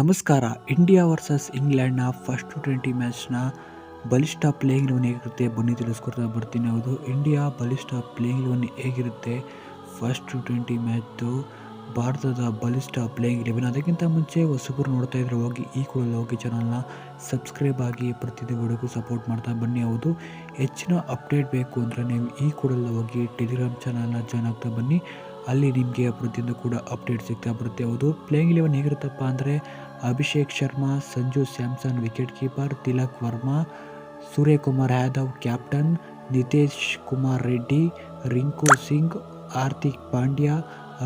ನಮಸ್ಕಾರ. India versus ಇಂಗ್ಲೆಂಡ್ನ first twenty ಮ್ಯಾಚ್ನ ಬಲಿಷ್ಠ ಪ್ಲೇಯಿಂಗ್ ಲೋನ್ ಹೇಗಿರುತ್ತೆ ಬನ್ನಿ ತಿಳಿಸ್ಕೊಡ್ತಾ ಬರ್ತೀನಿ ಹೌದು. ಇಂಡಿಯಾ ಬಲಿಷ್ಠ ಪ್ಲೇಯಿಂಗ್ ಲೋನ್ ಹೇಗಿರುತ್ತೆ? ಫಸ್ಟ್ ಟ್ವೆಂಟಿ ಮ್ಯಾಚ್ದು ಭಾರತದ ಬಲಿಷ್ಠ ಪ್ಲೇಯಿಂಗ್ ಲೆವೆನ್ ಅದಕ್ಕಿಂತ ಮುಂಚೆ ಹೊಸಬರು ನೋಡ್ತಾ ಇದ್ರೆ ಹೋಗಿ ಈ ಕೂಡ ಹೋಗಿ ಚಾನಲ್ನ ಸಬ್ಸ್ಕ್ರೈಬ್ ಆಗಿ ಪ್ರತಿದಿನ ವಿಡಿಯೋಗೂ ಸಪೋರ್ಟ್ ಮಾಡ್ತಾ ಬನ್ನಿ ಹೌದು. ಹೆಚ್ಚಿನ ಅಪ್ಡೇಟ್ ಬೇಕು ಅಂದರೆ ನೀವು ಈ ಕೂಡ ಹೋಗಿ ಟೆಲಿಗ್ರಾಮ್ ಚಾನಲ್ನ ಜಾಯ್ನ್ ಆಗ್ತಾ ಬನ್ನಿ. ಅಲ್ಲಿ ನಿಮಗೆ ಪ್ರತಿಯೊಂದು ಕೂಡ ಅಪ್ಡೇಟ್ ಸಿಗ್ತಾ ಬರುತ್ತೆ. ಹೌದು ಪ್ಲೇಯಿಂಗ್ ಲೆವೆನ್ ಹೇಗಿರುತ್ತಪ್ಪ ಅಂದರೆ Abhishek Sharma, Sanju Samson wicket keeper Tilak Varma, Suryakumar Yadav captain Nitesh Kumar Reddy, Rinku Singh, Hardik Pandya,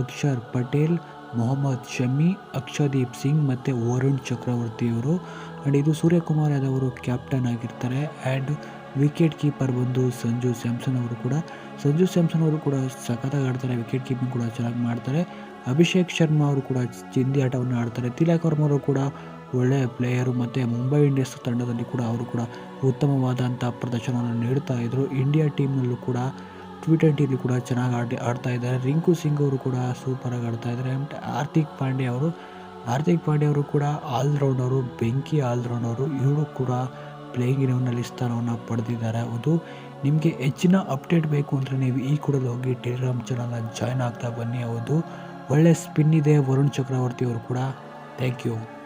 Akshar Patel, Mohammed Shami, Akshdeep Singh ಮತ್ತು ವರುಣ್ ಚಕ್ರವರ್ತಿಯವರು. ಆ್ಯಂಡ್ ಇದು ಸೂರ್ಯಕುಮಾರ್ ಯಾದವ್ ಅವರು ಕ್ಯಾಪ್ಟನ್ ಆಗಿರ್ತಾರೆ. ಆ್ಯಂಡ್ ವಿಕೆಟ್ ಕೀಪರ್ ಬಂದು ಸಂಜು ಸ್ಯಾಮ್ಸನ್ ಅವರು ಕೂಡ, ಸಂಜು ಸ್ಯಾಮ್ಸನ್ ಅವರು ಕೂಡ ಸಖತ್ತಾಗಿ ಆಡ್ತಾರೆ, ವಿಕೆಟ್ ಕೀಪಿಂಗ್ ಕೂಡ ಚೆನ್ನಾಗಿ ಮಾಡ್ತಾರೆ. ಅಭಿಷೇಕ್ ಶರ್ಮಾ ಅವರು ಕೂಡ ಚಿಂದಿ ಆಟವನ್ನು ಆಡ್ತಾರೆ. ತಿಲಕ್ ವರ್ಮ ಅವರು ಕೂಡ ಒಳ್ಳೆಯ ಪ್ಲೇಯರು ಮತ್ತು ಮುಂಬೈ ಇಂಡಿಯನ್ಸ್ ತಂಡದಲ್ಲಿ ಕೂಡ ಅವರು ಕೂಡ ಉತ್ತಮವಾದಂಥ ಪ್ರದರ್ಶನವನ್ನು ನೀಡ್ತಾ ಇದ್ದರು ಇಂಡಿಯಾ ಟೀಮ್ನಲ್ಲೂ ಕೂಡ ಟಿ ಟ್ವೆಂಟಿಲಿ ಕೂಡ ಚೆನ್ನಾಗಿ ಆಡಿ, ಆಡ್ತಾ ಇದ್ದಾರೆ. ರಿಂಕು ಸಿಂಗ್ ಅವರು ಕೂಡ ಸೂಪರಾಗಿ ಆಡ್ತಾ ಇದ್ದಾರೆ. ಮತ್ತು ಹಾರ್ದಿಕ್ ಪಾಂಡ್ಯ ಅವರು, ಹಾರ್ದಿಕ್ ಪಾಂಡ್ಯ ಅವರು ಕೂಡ ಆಲ್ರೌಂಡರು ಬೆಂಕಿ ಆಲ್ರೌಂಡರು ಇವರು ಕೂಡ ಪ್ಲೇಯಿಂಗ್ ಇಲೆವನ್ನಲ್ಲಿ ಸ್ಥಾನವನ್ನು ಪಡೆದಿದ್ದಾರೆ. ಹೌದು ನಿಮಗೆ ಹೆಚ್ಚಿನ ಅಪ್ಡೇಟ್ ಬೇಕು ಅಂದರೆ ನೀವು ಈ ಕೂಡಲೇ ಹೋಗಿ ಟೆಲಿಗ್ರಾಮ್ ಚಾನಲ್ನ ಜಾಯ್ನ್ ಆಗ್ತಾ ಬನ್ನಿ. ಹೌದು. ಒಳ್ಳೆ ಸ್ಪಿನ್ ಇದೆ. ವರುಣ್ ಚಕ್ರವರ್ತಿ ಅವರು ಕೂಡ. Thank you